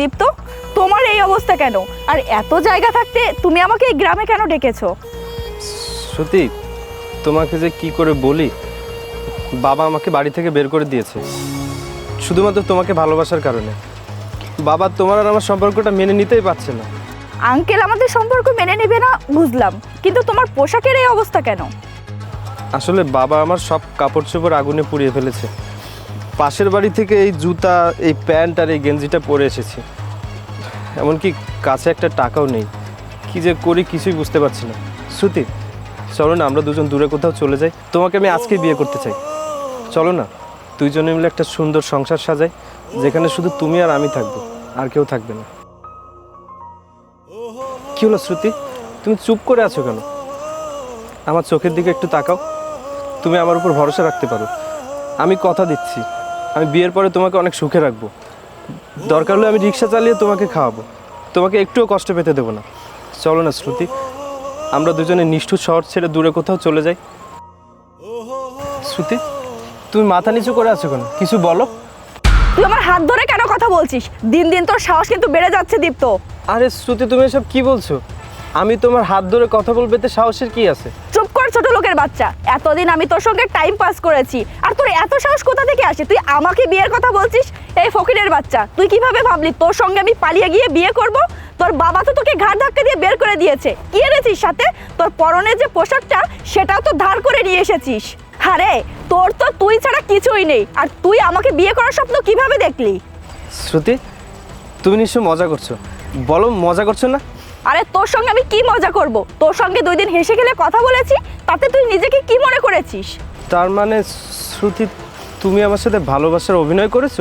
দীপ্ত তোমার এই অবস্থা কেন? আর এত জায়গা থাকতে তুমি আমাকে এই গ্রামে কেন ডেকেছো? সত্যি তোমাকে যে কি করে বলি? বাবা আমাকে বাড়ি থেকে বের করে দিয়েছে। শুধুমাত্র তোমাকে ভালোবাসার কারণে। বাবা তোমার আর আমার সম্পর্কটা মেনে নিতেই পারছে না। আঙ্কেল আমাদের সম্পর্ক মেনে নেবে না বুঝলাম। কিন্তু তোমার পোশাকের এই অবস্থা কেন? আসলে বাবা আমার সব কাপড় চোপড় আগুনে পুড়িয়ে ফেলেছে। পাশের বাড়ি থেকে এই জুতা, এই প্যান্ট আর এই গেঞ্জিটা পরে এসেছি। এমনকি কাছে একটা টাকাও নেই। কি যে করি কিছুই বুঝতে পারছি না। শ্রুতি, চলো না, আমরা দুজন দূরে কোথাও চলে যাই। তোমাকে আমি আজকে বিয়ে করতে চাই। চলো না, দুইজনে মিলে একটা সুন্দর সংসার সাজাই, যেখানে শুধু তুমি আর আমি থাকব, আর কেউ থাকবে না। কি হলো শ্রুতি? তুমি চুপ করে আছো কেন? আমার চোখের দিকে একটু তাকাও। তুমি আমার উপর ভরসা রাখতে পারো। আমি কথা দিচ্ছি। আমি বিয়ের পরে তোমাকে অনেক সুখে রাখব। দরকার হলে আমি রিক্সা চালিয়ে তোমাকে খাওয়াবো। তোমাকে একটুও কষ্ট পেতে দেবো না। চলো না শ্রুতি। আমরা দুজনে নিষ্ঠুর শহর ছেড়ে দূরে কোথাও চলে যাই। শ্রুতি তুমি মাথা নিচু করে আছো কেন? কিছু বলো। তুই আমার হাত ধরে কেন কথা বলছিস? দিন দিন তোর সাহস কিন্তু বেড়ে যাচ্ছে দীপ্ত। আরে শ্রুতি তুমি এসব কি বলছো? আমি তোমার হাত ধরে কথা বলবে তো সাহসের কি আছে চুপ কর ছোট লোকের বাচ্চা, এতদিন আমি তোর সঙ্গে টাইম পাস করেছি। আর তোর এত সাহস কোথা থেকে আসে? তুই আমাকে বিয়ের কথা বলছিস? এই ফকিরের বাচ্চা, তুই কীভাবে ভাবলি তোর সঙ্গে আমি পালিয়ে গিয়ে বিয়ে করব? তোর বাবা তো তোকে ঘাট ধাক্কা দিয়ে বের করে দিয়েছে। কি এনেছিস সাথে? তোর পরনে যে পোশাকটা, সেটাও তো ধার করে নিয়ে এসেছিস। আরে, তোর তো তুই ছাড়া কিছুই নেই। আর তুই আমাকে বিয়ে করার স্বপ্ন কীভাবে দেখলি? শ্রুতি, তুমি নিশ্চয় মজা করছ। বলো, মজা করছ না? আরে তোর সঙ্গে আমি কি মজা করব? তোর সঙ্গে দুই দিন হেসে খেলে কথা বলেছি তাতে তুই নিজেকে কি মনে করেছিস? তার মানে শ্রুতি তুমি আমার সাথে ভালোবাসার অভিনয় করেছ?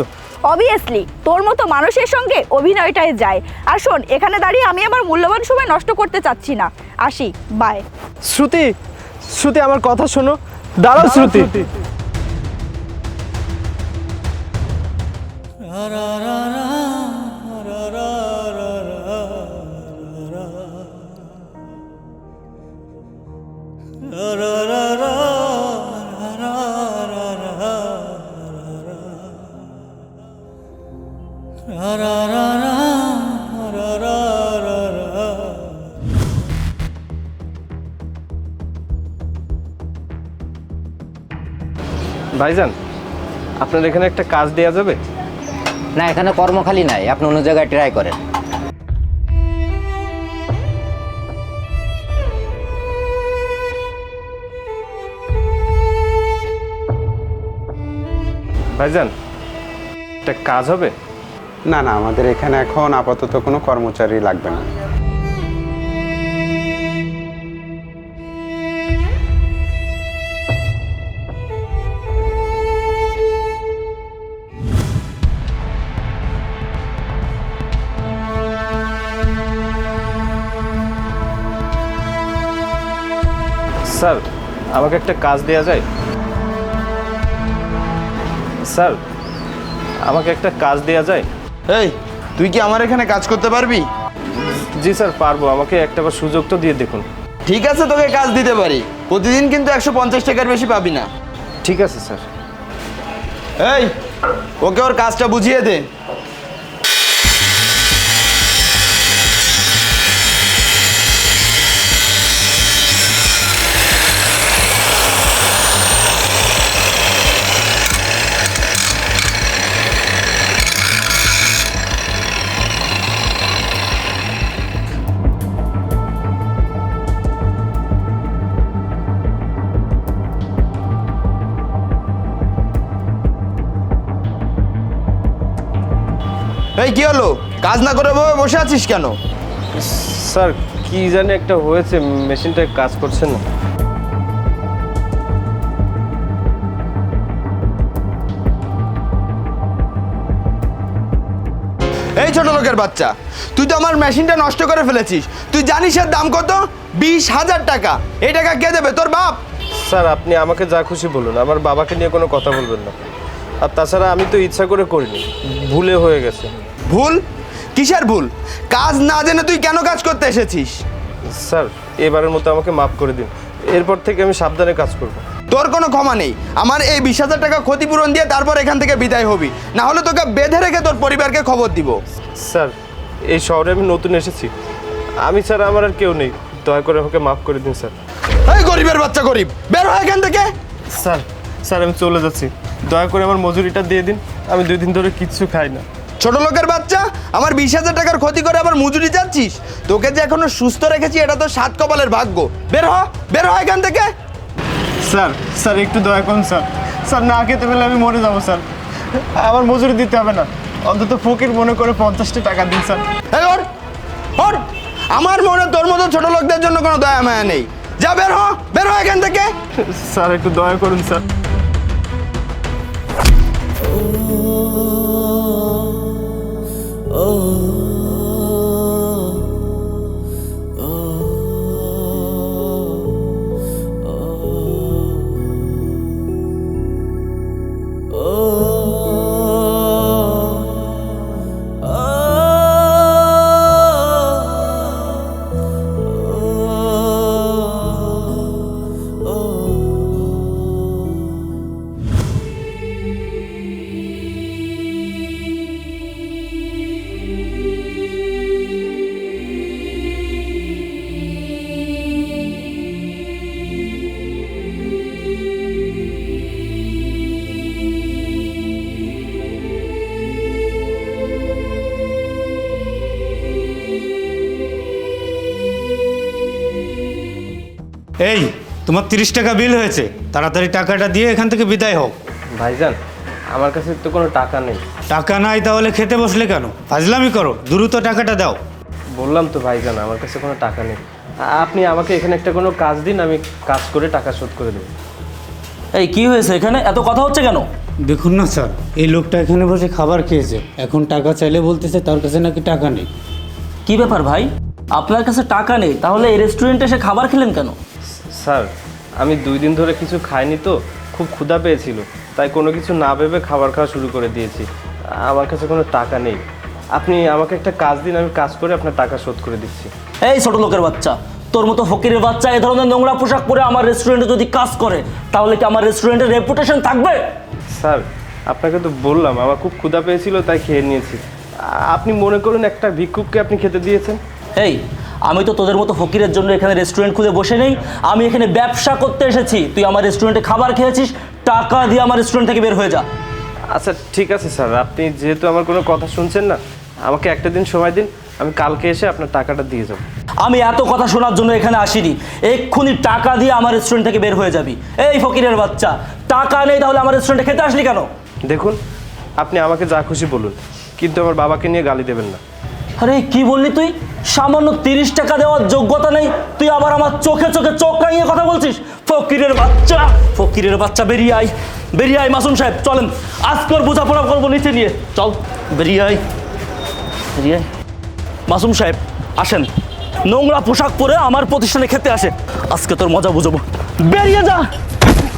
অবভিয়াসলি তোর মতো মানুষের সঙ্গে অভিনয়টাই যায়। আর শোন এখানে দাঁড়িয়ে আমি আমার মূল্যবান সময় নষ্ট করতে চাচ্ছি না। আসি বাই শ্রুতি শ্রুতি আমার কথা শোনো। দাঁড়াও শ্রুতি। ভাইজান আপনার এখানে একটা কাজ দেয়া যাবে? না এখানে কর্মখালি নাই আপনি অন্য জায়গায় ট্রাই করেন। ভাইজান একটা কাজ হবে? না না আমাদের এখানে এখন আপাতত কোনো কর্মচারী লাগবে না। স্যার আমাকে একটা কাজ দেয়া যায়। স্যার আমাকে একটা কাজ দেয়া যায়। এই তুই কি আমার এখানে কাজ করতে পারবি? জি স্যার পারব। আমাকে একটা বার সুযোগ তো দিয়ে দেখুন। ঠিক আছে তোকে কাজ দিতে পারি। প্রতিদিন কিন্তু একশো পঞ্চাশ টাকার বেশি পাবি না। ঠিক আছে স্যার। এই ওকে ওর কাজটা বুঝিয়ে দে। এই কি হলো? কাজ না করে বসে বসে আছিস কেন? স্যার কি জানি একটা হয়েছে মেশিনটা কাজ করছে না। এই ছোট লোকের বাচ্চা তুই তো আমার মেশিনটা নষ্ট করে ফেলেছিস। তুই জানিস এর দাম কত? বিশ হাজার টাকা। এই টাকা কে দেবে? তোর বাপ। স্যার আপনি আমাকে যা খুশি বলুন আমার বাবাকে নিয়ে কোনো কথা বলবেন না। আর তাছাড়া আমি তো ইচ্ছা করে করিনি ভুলে হয়ে গেছে। ভুল? কিসের ভুল? কাজ না জেনে তুই কেন কাজ করতে এসেছিস? স্যার এবারের মতো আমাকে মাফ করে দিন। এরপর থেকে আমি সাবধানে কাজ করব। তোর কোনো ক্ষমা নেই। আমার এই বিশ হাজার টাকা ক্ষতিপূরণ দিয়ে তারপর এখান থেকে বিদায় হবি। না হলে তোকে বেঁধে রেখে তোর পরিবারকে খবর দিব। স্যার এই শহরে আমি নতুন এসেছি। আমি স্যার আমার আর কেউ নেই। দয়া করে আমাকে মাফ করে দিন স্যার। এই গরিবের বাচ্চা গরিব বের হয় এখান থেকে। স্যার স্যার আমি চলে যাচ্ছি। দয়া করে আমার মজুরিটা দিয়ে দিন। আমি দুই দিন ধরে কিচ্ছু খাই না। ছোট লোকের বাচ্চা আমার বিশ হাজার টাকার ক্ষতি করে আবার মজুরি যাচ্ছিস তোকে যে এখনও সুস্থ রেখেছি এটা তো সাত কপালের ভাগ্য। বের হ বের হ এখান থেকে। স্যার স্যার একটু দয়া করুন স্যার। স্যার না খেতে পেলে আমি মরে যাব স্যার। আমার মজুরি দিতে হবে না। অন্তত ফকির মনে করে পঞ্চাশটা টাকা দিন স্যার। এই ওর ওর। আমার মনে তোর মতো ছোট লোকদের জন্য কোনো দয়া মায়া নেই। যা বের হ বের হ এখান থেকে। স্যার একটু দয়া করুন স্যার। এই তোমার তিরিশ টাকা বিল হয়েছে তাড়াতাড়ি টাকাটা দিয়ে এখান থেকে বিদায় হোক ভাইজান আমার কাছে তো কোনো টাকা নেই। টাকা নাই তাহলে খেতে বসলে কেন? ফাজলামি করো দ্রুত টাকাটা দাও। বললাম তো ভাইজান আমার কাছে কোনো টাকা নেই। আপনি আমাকে এখানে একটা কোনো কাজ দিন আমি কাজ করে টাকা শোধ করে দেবো। এই কি হয়েছে এখানে? এত কথা হচ্ছে কেন? দেখুন না স্যার এই লোকটা এখানে বসে খাবার খেয়েছে। এখন টাকা চাইলে বলতেছে তার কাছে নাকি টাকা নেই। কি ব্যাপার ভাই? আপনার কাছে টাকা নেই তাহলে এই রেস্টুরেন্টে এসে খাবার খেলেন কেন? স্যার আমি দুই দিন ধরে কিছু খাইনি তো খুব ক্ষুধা পেয়েছিল তাই কোনো কিছু না ভেবে খাবার খাওয়া শুরু করে দিয়েছি। আমার কাছে কোনো টাকা নেই। আপনি আমাকে একটা কাজ দিন আমি কাজ করে আপনার টাকা শোধ করে দিচ্ছি। এই ছোট লোকের বাচ্চা তোর মতো ফকিরের বাচ্চা এ ধরনের নোংরা পোশাক পরে আমার রেস্টুরেন্টে যদি কাজ করে তাহলে কি আমার রেস্টুরেন্টের রেপুটেশন থাকবে? স্যার আপনাকে তো বললাম আমার খুব ক্ষুধা পেয়েছিল তাই খেয়ে নিয়েছি। আপনি মনে করুন একটা ভিক্ষুককে আপনি খেতে দিয়েছেন। এই আমি তো তোদের মতো ফকিরের জন্য এখানে রেস্টুরেন্ট খুলে বসে নেই। আমি এখানে ব্যবসা করতে এসেছি। তুই আমার রেস্টুরেন্টে খাবার খেয়েছিস টাকা দিয়ে আমার রেস্টুরেন্ট থেকে বের হয়ে যা। আচ্ছা ঠিক আছে স্যার। আপনি যেহেতু আমার কোনো কথা শুনছেন না আমাকে একটা দিন সময় দিন আমি কালকে এসে আপনার টাকাটা দিয়ে যাব। আমি এত কথা শোনার জন্য এখানে আসিনি। এক্ষুনি টাকা দিয়ে আমার রেস্টুরেন্ট থেকে বের হয়ে যাবি। এই ফকিরের বাচ্চা টাকা নেই তাহলে আমার রেস্টুরেন্টে খেতে আসলি কেন? দেখুন আপনি আমাকে যা খুশি বলুন কিন্তু আমার বাবাকে নিয়ে গালি দেবেন না। আরে কি বললি তুই? সামান্য তিরিশ টাকা দেওয়ার যোগ্যতা নেই। তুই আবার আমার চোখে চোখে চোখ রাঙিয়ে কথা বলছিস? ফকিরের বাচ্চা। ফকিরের বাচ্চা, বেরিয়ে আয়। বেরিয়ে আয় মাসুম সাহেব, চলেন। আজকের বোঝাপড়া করব নিচে নিয়ে। চল, বেরিয়ে আয়। বেরিয়ে আয়। মাসুম সাহেব, আসেন। নোংরা পোশাক পরে আমার প্রতিষ্ঠানে খেতে আসে। আজকে তোর মজা বুঝব। বেরিয়ে যা!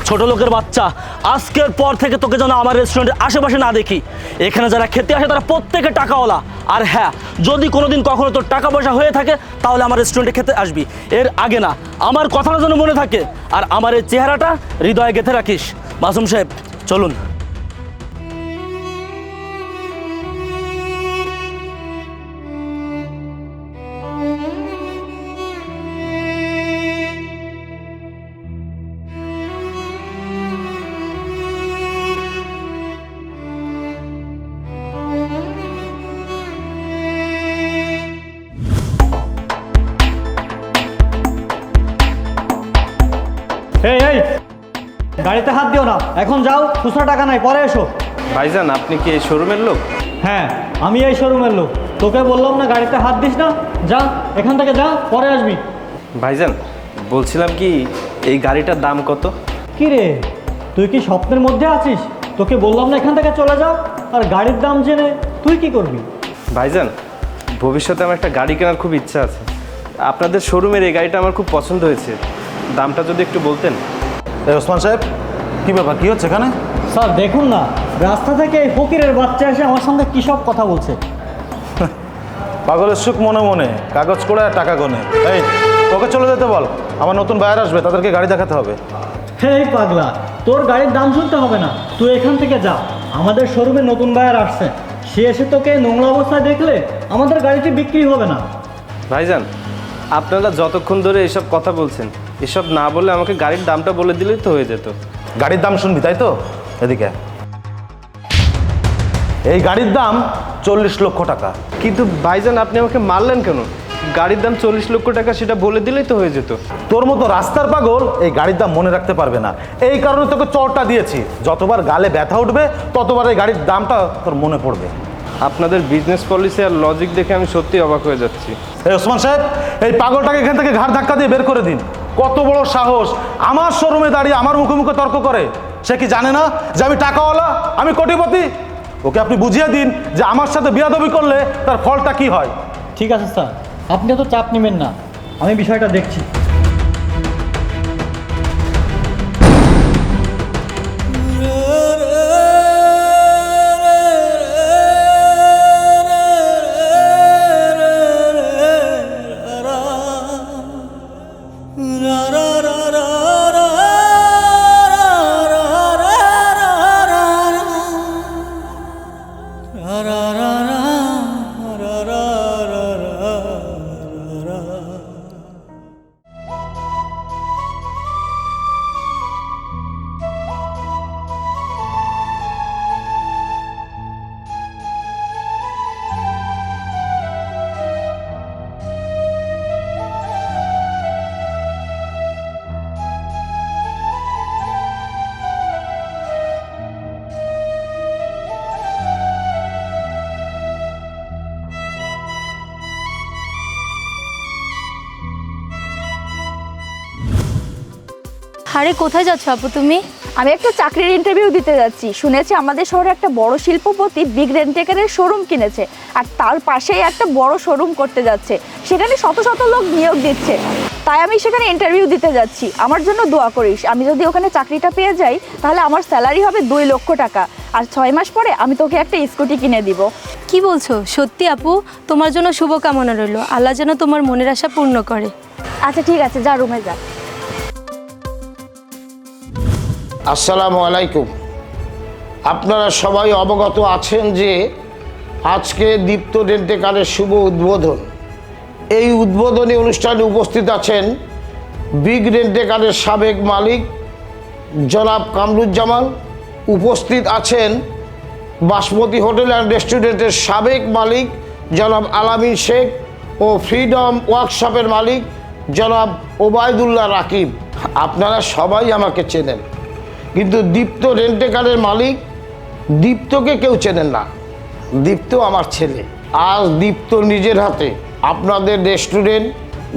ছোট লোকের বাচ্চা। আজকের পর থেকে তোকে যেন আমার রেস্টুরেন্টের আশেপাশে না দেখি। এখানে যারা খেতে আসে তারা প্রত্যেকে টাকাওয়ালা। আর হ্যাঁ যদি কোনোদিন কখনো তোর টাকা পয়সা হয়ে থাকে, তাহলে আমার রেস্টুরেন্টে খেতে আসবি। এর আগে না, আমার কথাটা যেন মনে থাকে। আর আমার এই চেহারাটা হৃদয়ে গেঁথে রাখিস। মাসুম সাহেব, চলুন। এই এই! গাড়িতে হাত দিও না। এখন যাও খুচরা টাকা নাই পরে এসো। ভাইজান আপনি কি এই শোরুমের লোক? হ্যাঁ আমি এই শোরুমের লোক। তোকে বললাম না গাড়িতে হাত দিস না। যা এখান থেকে যা পরে আসবি। ভাইজান বলছিলাম কি এই গাড়িটার দাম কত? কি রে তুই কি স্বপ্নের মধ্যে আছিস? তোকে বললাম না এখান থেকে চলে যা আর গাড়ির দাম জেনে তুই কি করবি? ভাইজান ভবিষ্যতে আমার একটা গাড়ি কেনার খুব ইচ্ছা আছে। আপনাদের শোরুমের এই গাড়িটা আমার খুব পছন্দ হয়েছে। দামটা যদি একটু বলতেন। ওসমান সাহেব কি ব্যাপার কি হচ্ছে এখানে? স্যার দেখুন না রাস্তা থেকে এই ফকিরের বাচ্চা এসে আমার সঙ্গে কী সব কথা বলছে? পাগলের সুখ মনে মনে কাগজ করে আর টাকা গনে। এই ওকে চলে যেতে বল আমার নতুন বায়ার আসবে তাদেরকে গাড়ি দেখাতে হবে। এই পাগলা তোর গাড়ির দাম শুনতে হবে না তুই এখান থেকে যা। আমাদের শোরুমে নতুন বায়ার আসছে সে এসে তোকে নোংরা অবস্থায় দেখলে আমাদের গাড়িটি বিক্রি হবে না। ভাইজান আপনারা যতক্ষণ ধরে এসব কথা বলছেন এসব না বলে আমাকে গাড়ির দামটা বলে দিলেই তো হয়ে যেত। গাড়ির দাম শুনবি তাই তো? এদিকে। এই গাড়ির দাম চল্লিশ লক্ষ টাকা। কিন্তু ভাইজান আপনি আমাকে মারলেন কেন? গাড়ির দাম চল্লিশ লক্ষ টাকা সেটা বলে দিলেই তো হয়ে যেত। তোর মতো রাস্তার পাগল এই গাড়ির দাম মনে রাখতে পারবে না। এই কারণে তোকে চরটা দিয়েছি। যতবার গালে ব্যথা উঠবে ততবার এই গাড়ির দামটা তোর মনে পড়বে। আপনাদের বিজনেস পলিসি আর লজিক দেখে আমি সত্যি অবাক হয়ে যাচ্ছি। এই ওসমান সাহেব এই পাগলটাকে এখান থেকে ঘাড় ধাক্কা দিয়ে বের করে দিন। কত বড় সাহস। আমার শোরুমে দাঁড়িয়ে আমার মুখে মুখে তর্ক করে। সে কি জানে না যে আমি টাকাওয়ালা? আমি কোটিপতি? ওকে আপনি বুঝিয়ে দিন যে আমার সাথে বিয়াদবি করলে তার ফলটা কি হয়। ঠিক আছে, স্যার। আপনি তো চাপ নেবেন না। আমি বিষয়টা দেখছি। আরে কোথায় যাচ্ছ আপু তুমি? আমি একটা চাকরির ইন্টারভিউ দিতে যাচ্ছি। শুনেছি আমাদের শহরে একটা বড় শিল্পপতি বিগ রেন্টেকারের শোরুম কিনেছে আর তার পাশেই একটা বড় শোরুম করতে যাচ্ছে। সেখানে শত শত লোক নিয়োগ দিচ্ছে। তাই আমি সেখানে ইন্টারভিউ দিতে যাচ্ছি। আমার জন্য দোয়া করিস। আমি যদি ওখানে চাকরিটা পেয়ে যাই তাহলে আমার স্যালারি হবে দুই লক্ষ টাকা। আর ছয় মাস পরে আমি তোকে একটা স্কুটি কিনে দিব। কি বলছো? সত্যি আপু তোমার জন্য শুভকামনা রইল। আল্লাহ যেন তোমার মনের আশা পূর্ণ করে। আচ্ছা ঠিক আছে যা রুমে যা। আসসালামু আলাইকুম। আপনারা সবাই অবগত আছেন যে আজকে দীপ্ত ডেন্টেকারের শুভ উদ্বোধন। এই উদ্বোধনী অনুষ্ঠানে উপস্থিত আছেন বিগ ডেন্টেকারের সাবেক মালিক জনাব কামরুজ্জামান। উপস্থিত আছেন বাসমতি হোটেল অ্যান্ড রেস্টুরেন্টের সাবেক মালিক জনাব আলামিন শেখ ও ফ্রিডম ওয়ার্কশপের মালিক জনাব ওবায়দুল্লাহ রাকিব। আপনারা সবাই আমাকে চেনেন। কিন্তু দীপ্ত রেন্টেকারের মালিক দীপ্তকে কেউ চেনেন না। দীপ্ত আমার ছেলে। আজ দীপ্ত নিজের হাতে আপনাদের রেস্টুরেন্ট,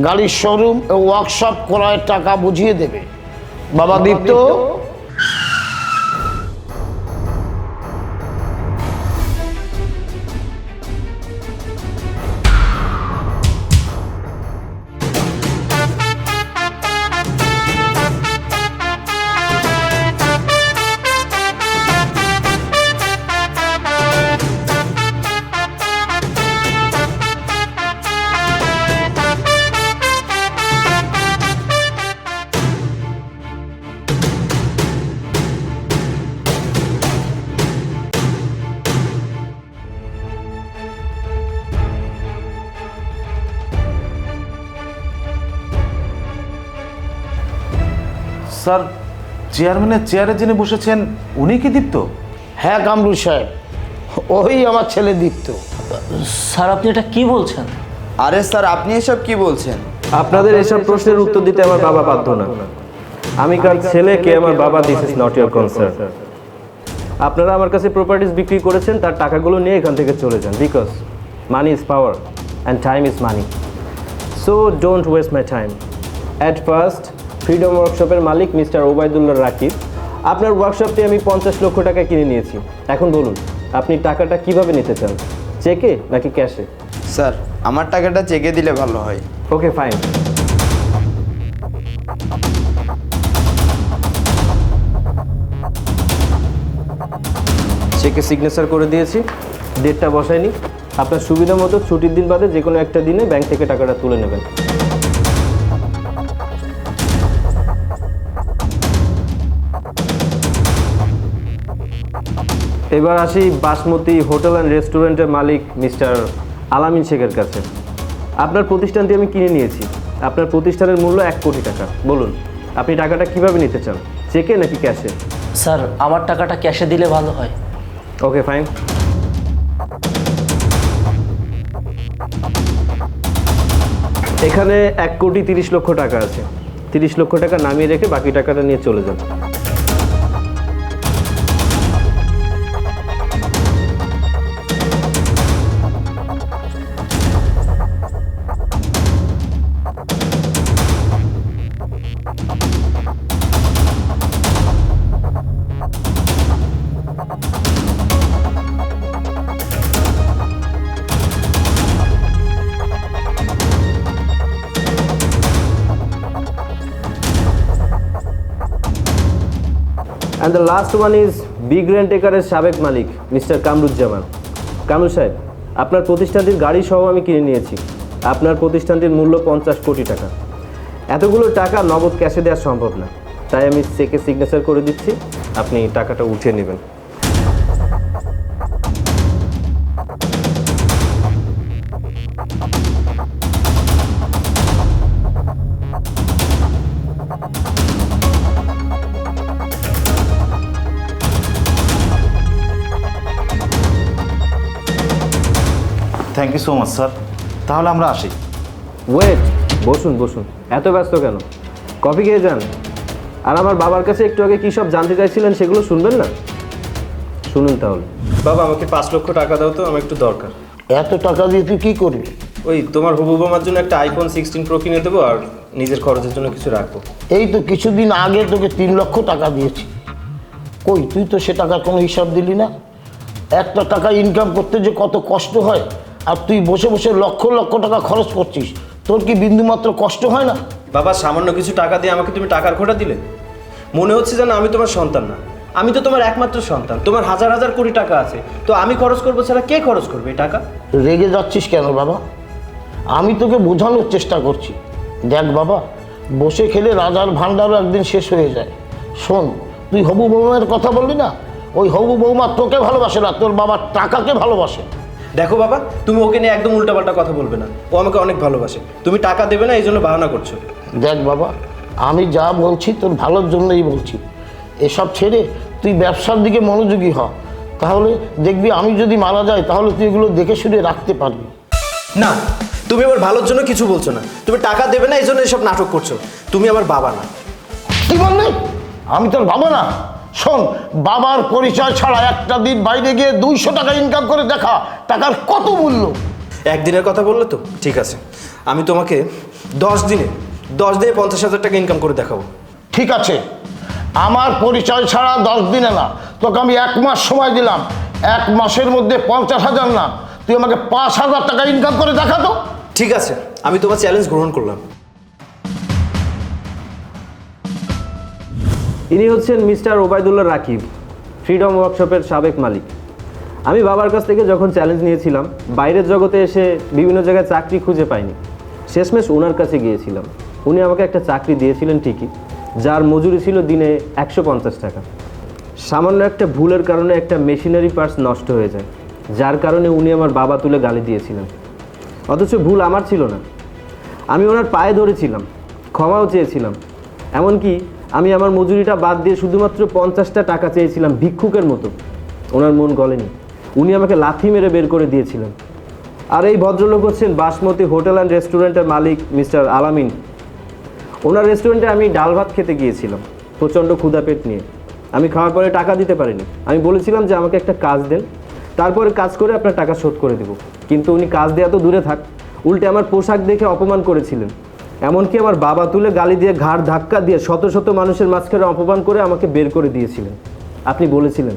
গাড়ির শোরুম ও ওয়ার্কশপ করার টাকা বুঝিয়ে দেবে। বাবা দীপ্ত? স্যার চেয়ারম্যানের চেয়ারে যিনি বসেছেন উনি কি দীপ্ত? হ্যাঁ কামরুল সাহেব। ওই আমার ছেলে দীপ্ত। স্যার আপনি এটা কি বলছেন? আরে স্যার আপনি এসব কি বলছেন? আপনাদের এসব প্রশ্নের উত্তর দিতে আমার বাবা বাধ্য না। আমি কার ছেলে কে আমার বাবা this is not your concern আপনারা আমার কাছে প্রপার্টিজ বিক্রি করেছেন তার টাকাগুলো নিয়ে এখান থেকে চলে যান। Because money is power and time is money so don't waste my time at first freedom ওয়ার্কশপের মালিক মিস্টার ওবায়দুল্লাহ রাকিব। আপনার ওয়ার্কশপটি আমি পঞ্চাশ লক্ষ টাকা কিনে নিয়েছি। এখন বলুন আপনি টাকাটা কীভাবে নিতে চান? চেকে নাকি ক্যাশে স্যার আমার টাকাটা চেকে দিলে ভালো হয়। ওকে ফাইন চেকে সিগনেচার করে দিয়েছি। ডেটটা বসায়নি। আপনার সুবিধা মতো ছুটির দিন বাদে যে কোনো একটা দিনে ব্যাংক থেকে টাকাটা তুলে নেবেন। এবার আসি বাসমতি হোটেল অ্যান্ড রেস্টুরেন্টের মালিক মিস্টার আলামিন শেখের কাছে। আপনার প্রতিষ্ঠানটি আমি কিনে নিয়েছি। আপনার প্রতিষ্ঠানের মূল্য এক কোটি টাকা। বলুন আপনি টাকাটা কীভাবে নিতে চান? চেকে নাকি ক্যাশে স্যার আমার টাকাটা ক্যাশে দিলে ভালো হয়। ওকে ফাইন এখানে এক কোটি তিরিশ লক্ষ টাকা আছে। তিরিশ লক্ষ টাকা নামিয়ে রেখে বাকি টাকাটা নিয়ে চলে যান। And the last one is big rent টেকারের সাবেক মালিক, মিস্টার কামরুজ্জামান। কামরু সাহেব, আপনার প্রতিষ্ঠানটির গাড়ি সহ আমি কিনে নিয়েছি। আপনার প্রতিষ্ঠানটির মূল্য পঞ্চাশ কোটি টাকা। এতগুলো টাকা নগদ ক্যাশে দেওয়া সম্ভব না। তাই আমি চেকে সিগনেচার করে দিচ্ছি। আপনি টাকাটা উঠিয়ে নেবেন। Thank you so much sir তাহলে আমরা আসি। ওয়েট বসুন বসুন। এত ব্যস্ত কেন? কফি খেয়ে যান। আর আমার বাবার কাছে একটু আগে কী সব জানতে চাইছিলেন সেগুলো শুনবেন না? শুনুন তাহলে। বাবা আমাকে পাঁচ লক্ষ টাকা দাও তো আমার একটু দরকার। এত টাকা দিয়ে তুই কী করবি ওই তোমার হবু বোমার জন্য একটা আইফোন সিক্সটিন প্রো কিনে দেবো আর নিজের খরচের জন্য কিছু রাখব। এই তো কিছুদিন আগে তোকে তিন লক্ষ টাকা দিয়েছি। কই তুই তো সে টাকার কোনো হিসাব দিলি না? একটা টাকা ইনকাম করতে যে কত কষ্ট হয় আর তুই বসে বসে লক্ষ লক্ষ টাকা খরচ করছিস। তোর কি বিন্দুমাত্র কষ্ট হয় না? বাবা সামান্য কিছু টাকা দিয়ে আমাকে তুমি টাকার খোটা দিলে? মনে হচ্ছে যেন আমি তোমার সন্তান না। আমি তো তোমার একমাত্র সন্তান। তোমার হাজার হাজার কোটি টাকা আছে। তো আমি খরচ করব ছাড়া কে খরচ করবে এই টাকা? রেগে যাচ্ছিস কেন বাবা? আমি তোকে বোঝানোর চেষ্টা করছি। দেখ বাবা বসে খেলে রাজার ভাণ্ডারও একদিন শেষ হয়ে যায়। শোন তুই হবু বৌমার কথা বললি না? ওই হবু বৌমা তোকে ভালোবাসে না তোর বাবার টাকাকে ভালোবাসে। দেখো বাবা তুমি ওকে নিয়ে একদম উল্টাপাল্টা কথা বলবে না। ও আমাকে অনেক ভালোবাসে। তুমি টাকা দেবে না এই জন্য বাহানা করছ। দেখ বাবা আমি যা বলছি তোর ভালোর জন্যই বলছি। এসব ছেড়ে তুই ব্যবসার দিকে মনোযোগী হ। তাহলে দেখবি আমি যদি মারা যাই তাহলে তুই এগুলো দেখে শুনে রাখতে পারবি। না তুমি আমার ভালোর জন্য কিছু বলছো না। তুমি টাকা দেবে না এই জন্য এসব নাটক করছ। তুমি আমার বাবা না। কি বললি? আমি তোর বাবা না? শোন বাবার পরিচয় ছাড়া একটা দিন বাইরে গিয়ে দুইশো টাকা ইনকাম করে দেখা টাকার কত মূল্য? একদিনের কথা বললে তো? ঠিক আছে। আমি তোমাকে দশ দিনে দশ দিনে পঞ্চাশ হাজার টাকা ইনকাম করে দেখাবো। ঠিক আছে। আমার পরিচয় ছাড়া দশ দিনে না। তোকে আমি এক মাস সময় দিলাম। এক মাসের মধ্যে পঞ্চাশ হাজার না। তুই আমাকে পাঁচ হাজার টাকা ইনকাম করে দেখাতো ঠিক আছে। আমি তোমার চ্যালেঞ্জ গ্রহণ করলাম। ইনি হচ্ছেন মিস্টার ওবায়দুল্লাহ রাকিব ফ্রিডম ওয়ার্কশপের সাবেক মালিক। আমি বাবার কাছ থেকে যখন চ্যালেঞ্জ নিয়েছিলাম, বাইরের জগতে এসে বিভিন্ন জায়গায় চাকরি খুঁজে পাইনি। শেষমেশ ওনার কাছে গিয়েছিলাম। উনি আমাকে একটা চাকরি দিয়েছিলেন ঠিকই, যার মজুরি ছিল দিনে একশো পঞ্চাশ টাকা। সামান্য একটা ভুলের কারণে একটা মেশিনারি পার্টস নষ্ট হয়ে যায়, যার কারণে উনি আমার বাবা তুলে গালি দিয়েছিলেন। অথচ ভুল আমার ছিল না। আমি ওনার পায়ে ধরেছিলাম, ক্ষমাও চেয়েছিলাম। এমনকি আমি আমার মজুরিটা বাদ দিয়ে শুধুমাত্র পঞ্চাশটা টাকা চেয়েছিলাম ভিক্ষুকের মতো। ওনার মন গলেনি। উনি আমাকে লাথি মেরে বের করে দিয়েছিলেন। আর এই ভদ্রলোক হচ্ছেন বাসমতি হোটেল অ্যান্ড রেস্টুরেন্টের মালিক মিস্টার আলামিন। ওনার রেস্টুরেন্টে আমি ডাল ভাত খেতে গিয়েছিলাম, প্রচণ্ড ক্ষুধা পেট নিয়ে। আমি খাওয়ার পরে টাকা দিতে পারিনি। আমি বলেছিলাম যে আমাকে একটা কাজ দেন, তারপরে কাজ করে আপনার টাকা শোধ করে দেব। কিন্তু উনি কাজ দেওয়া তো দূরে থাক, উল্টে আমার পোশাক দেখে অপমান করেছিলেন। এমনকি আমার বাবা তুলে গালি দিয়ে ঘাড় ধাক্কা দিয়ে শত শত মানুষের মাঝখানে অপমান করে আমাকে বের করে দিয়েছিলেন। আপনি বলেছিলেন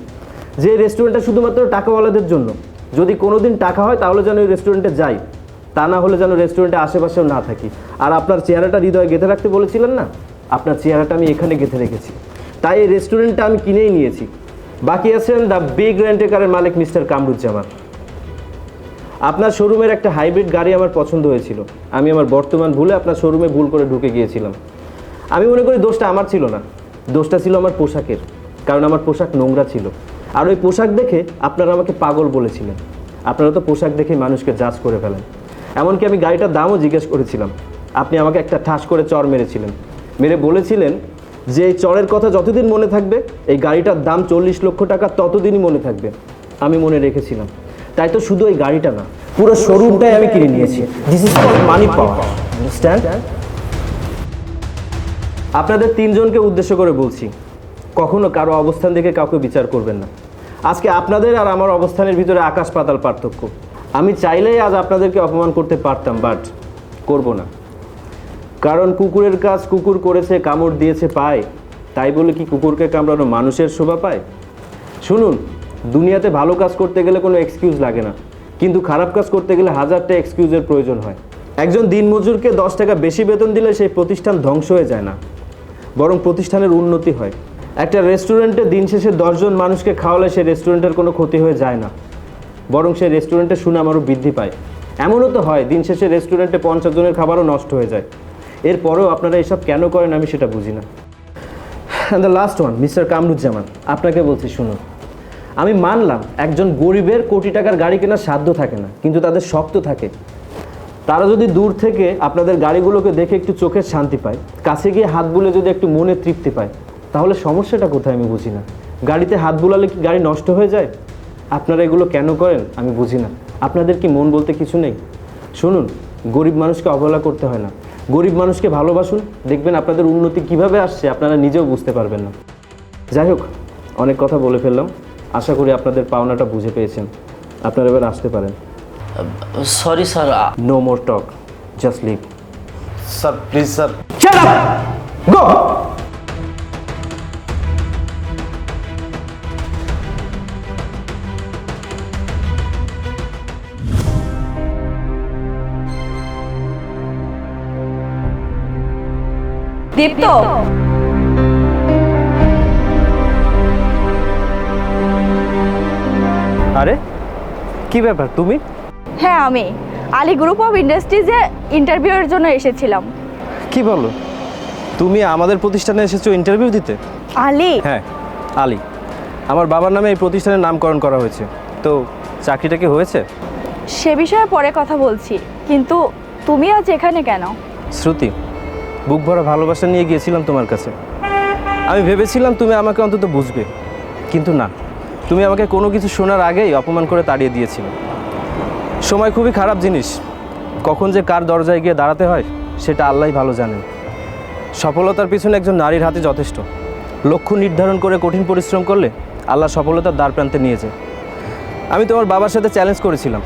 যে রেস্টুরেন্টটা শুধুমাত্র টাকাওয়ালাদের জন্য। যদি কোনো দিন টাকা হয় তাহলে যেন ওই রেস্টুরেন্টে যাই। তা না হলে যেন রেস্টুরেন্টে আশেপাশেও না থাকি। আর আপনার চেহারাটা হৃদয়ে গেঁথে রাখতে বলেছিলেন না? আপনার চেহারাটা আমি এখানে গেঁথে রেখেছি। তাই এই রেস্টুরেন্টটা আমি কিনেই নিয়েছি। বাকি আছেন দ্য বিগ রেন্টেকারের মালিক মিস্টার কামরুজ্জামান। আপনার শোরুমের একটা হাইব্রিড গাড়ি আমার পছন্দ হয়েছিল। আমি আমার বর্তমান ভুলে আপনার শোরুমে ভুল করে ঢুকে গিয়েছিলাম। আমি মনে করি দোষটা আমার ছিল না। দোষটা ছিল আমার পোশাকের, কারণ আমার পোশাক নোংরা ছিল। আর ওই পোশাক দেখে আপনারা আমাকে পাগল বলেছিলেন। আপনারা তো পোশাক দেখে মানুষকে জাজ করে ফেলেন। এমনকি আমি গাড়িটার দামও জিজ্ঞেস করেছিলাম। আপনি আমাকে একটা ঠাস করে চর মেরেছিলেন। মেরে বলেছিলেন যে এই চরের কথা যতদিন মনে থাকবে, এই গাড়িটার দাম চল্লিশ লক্ষ টাকা ততদিনই মনে থাকবে। আমি মনে রেখেছিলাম। তাই তো শুধু ওই গাড়িটা না, পুরো শোরুমটাই আমি কিনে নিয়েছি। This is call money power understand আপনাদের তিনজনকে উদ্দেশ্য করে বলছি, কখনো কারও অবস্থান দেখে কাউকে বিচার করবেন না। আজকে আপনাদের আর আমার অবস্থানের ভিতরে আকাশ পাতাল পার্থক্য। আমি চাইলেই আজ আপনাদেরকে অপমান করতে পারতাম বাট করব না। কারণ কুকুরের কাজ কুকুর করেছে, কামড় দিয়েছে, পায়। তাই বলে কি কুকুরকে কামড়ানো মানুষের শোভা পায়? শুনুন দুনিয়াতে ভালো কাজ করতে গেলে কোনো এক্সকিউজ লাগে না। কিন্তু খারাপ কাজ করতে গেলে হাজারটা এক্সকিউজের প্রয়োজন হয়। একজন দিনমজুরকে দশ টাকা বেশি বেতন দিলে সেই প্রতিষ্ঠান ধ্বংস হয়ে যায় না। বরং প্রতিষ্ঠানের উন্নতি হয়। একটা রেস্টুরেন্টে দিন শেষে দশজন মানুষকে খাওয়ালে সেই রেস্টুরেন্টের কোনো ক্ষতি হয়ে যায় না। বরং সেই রেস্টুরেন্টের সুনাম আরও বৃদ্ধি পায়। এমনও তো হয়, দিন শেষে রেস্টুরেন্টে পঞ্চাশ জনের খাবারও নষ্ট হয়ে যায়। এরপরেও আপনারা এসব কেন করেন আমি সেটা বুঝি না। And the last one mister Kamruzzaman আপনাকে বলছি, শুনুন। আমি মানলাম একজন গরিবের কোটি টাকার গাড়ি কেনার সাধ্য থাকে না, কিন্তু তাদের শক্ত থাকে। তারা যদি দূর থেকে আপনাদের গাড়িগুলোকে দেখে একটু চোখের শান্তি পায়, কাছে গিয়ে হাত বুলে যদি একটু মনে তৃপ্তি পায়, তাহলে সমস্যাটা কোথায় আমি বুঝি না? গাড়িতে হাত বুলালে কি গাড়ি নষ্ট হয়ে যায়? আপনারা এগুলো কেন করেন আমি বুঝি না। আপনাদের কি মন বলতে কিছু নেই? শুনুন, গরিব মানুষকে অবহেলা করতে হয় না। গরিব মানুষকে ভালোবাসুন, দেখবেন আপনাদের উন্নতি কীভাবে আসছে আপনারা নিজেও বুঝতে পারবেন না। যাই হোক, অনেক কথা বলে ফেললাম। আশা করি আপনাদের পাওনাটা বুঝে পেয়েছেন। আপনারা এবার আসতে পারেন। Sorry sir no more talk just leave sir please sir. Go Dipto. আরে কি ব্যাপার তুমি? হ্যাঁ আমি। আলী গ্রুপ অফ ইন্ডাস্ট্রিজে ইন্টারভিউয়ের জন্য এসেছিলাম। কি বলো? তুমি আমাদের প্রতিষ্ঠানে এসেছ ইন্টারভিউ দিতে? আলী? হ্যাঁ আলী। আমার বাবার নামে এই প্রতিষ্ঠানের নামকরণ করা হয়েছে। তো চাকরিটা কি হয়েছে? সে বিষয়ে পরে কথা বলছি কিন্তু তুমি আজ এখানে কেন? শ্রুতি বুক ভরা ভালোবাসা নিয়ে গিয়েছিলাম তোমার কাছে। আমি ভেবেছিলাম তুমি আমাকে অন্তত বুঝবে কিন্তু না। তুমি আমাকে কোনো কিছু শোনার আগেই অপমান করে তাড়িয়ে দিয়েছিলে। সময় খুবই খারাপ জিনিস। কখন যে কার দরজায় গিয়ে দাঁড়াতে হয়, সেটা আল্লাহই ভালো জানেন। সফলতার পিছনে একজন নারীর হাতে যথেষ্ট। লক্ষ্য নির্ধারণ করে কঠিন পরিশ্রম করলে আল্লাহ সফলতার দ্বার প্রান্তে নিয়ে যায়। আমি তোমার বাবার সাথে চ্যালেঞ্জ করেছিলাম।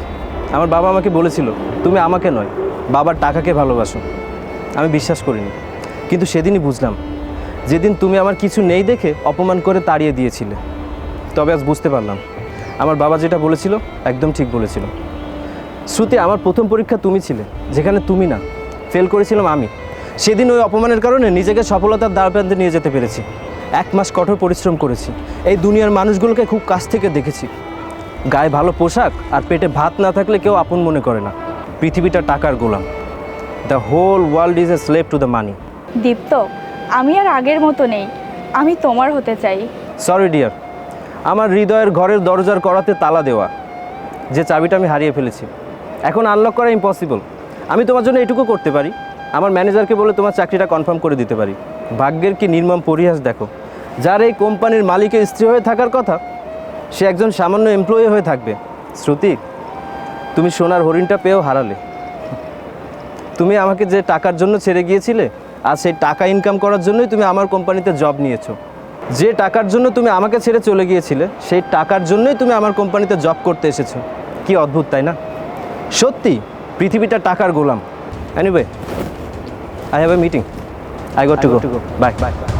আমার বাবা আমাকে বলেছিল, তুমি আমাকে নয়, বাবার টাকাকে ভালোবাসো। আমি বিশ্বাস করিনি। কিন্তু সেদিনই বুঝলাম, যেদিন তুমি আমার কিছু নেই দেখে অপমান করে তাড়িয়ে দিয়েছিলে। তবে আজ বুঝতে পারলাম। আমার বাবা যেটা বলেছিল একদম ঠিক বলেছিল। শ্রুতি আমার প্রথম পরীক্ষা তুমি ছিলে যেখানে তুমি না। ফেল করেছিলাম আমি। সেদিন ওই অপমানের কারণে নিজেকে সফলতার দ্বার প্রান্তে নিয়ে যেতে পেরেছি। এক মাস কঠোর পরিশ্রম করেছি। এই দুনিয়ার মানুষগুলোকে খুব কাছ থেকে দেখেছি। গায়ে ভালো পোশাক আর পেটে ভাত না থাকলে কেউ আপন মনে করে না। পৃথিবীটা টাকার গোলাম। The whole world is a slave to the money Dipto আমি আর আগের মতো নেই। আমি তোমার হতে চাই। সরি ডিয়ার আমার হৃদয়ের ঘরের দরজার করাতে তালা দেওয়া। যে চাবিটা আমি হারিয়ে ফেলেছি। এখন আনলক করা ইম্পসিবল আমি তোমার জন্য এটুকু করতে পারি। আমার ম্যানেজারকে বলে তোমার চাকরিটা কনফার্ম করে দিতে পারি। ভাগ্যের কি নির্মম পরিহাস দেখো। যার এই কোম্পানির মালিকের স্ত্রী হয়ে থাকার কথা, সে একজন সামান্য এমপ্লয়ি হয়ে থাকবে। শ্রুতি, তুমি সোনার হরিণটা পেয়েও হারালে। তুমি আমাকে যে টাকার জন্য ছেড়ে গিয়েছিলে, আর সেই টাকা ইনকাম করার জন্যই তুমি আমার কোম্পানিতে জব নিয়েছো। যে টাকার জন্য তুমি আমাকে ছেড়ে চলে গিয়েছিলে সেই টাকার জন্যই তুমি আমার কোম্পানিতে জব করতে এসেছ। কি অদ্ভুত তাই না? সত্যি পৃথিবীটা টাকার গোলাম। Anyway I have a meeting I got to go bye bye